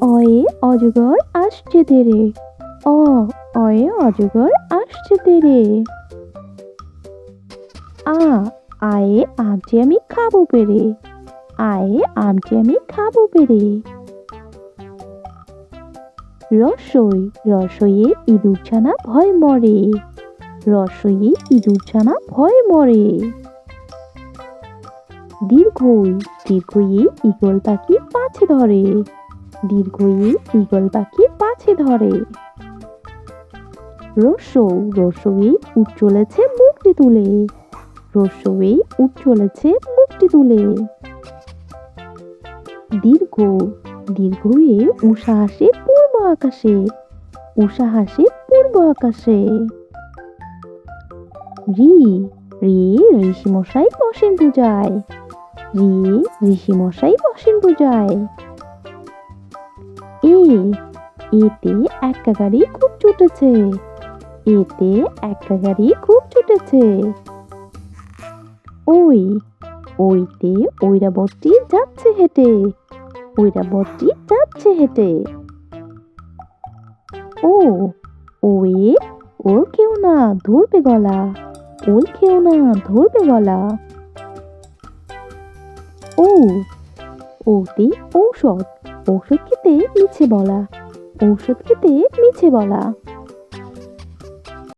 অয়ে অজগর আসছে তেরে। অ, অয়ে অজগর আসছে তেরে। আ, আয়ে আমটি আমি খাব পেরে। আয়ে আমটি আমি খাব পেরে। রসই, রসইয়ে ইঁদুর ছানা ভয় মরে। রসইয়ে ইঁদুর ছানা ভয় মরে। দীর্ঘই, দীর্ঘইয়ে ইগল পাখি পাছে ধরে। দীর্ঘইয়ে ঈগল পাখি পাছে ধরে। রসৌ রসৌয়ে উঠ চলেছে তুলে। রসৌয়ে উঠ চলেছে তুলে। দীর্ঘ, দীর্ঘয়ে উষা হাসে পূর্ব আকাশে। উষা হাসে পূর্ব আকাশে। রি রি ঋষি মশাই বসেন পূজায়। রি ঋষি মশাই বসেন পূজায়। এ এতে একটা গাড়ি খুব ছুটেছে। এতে একটা গাড়ি খুব ছুটেছে। ওই, ওইতে ঐরাবতটি যাচ্ছে হেঁটে। ঐরাবতটি যাচ্ছে হেঁটে। ও, ওয়ে ওল খেও না ধরবে গলা। ওল খেও না ধরবে গলা। ও ওতে ঔষধ ঔষধ খেতে মিছে বলা। ঔষধ খেতে মিছে বলা।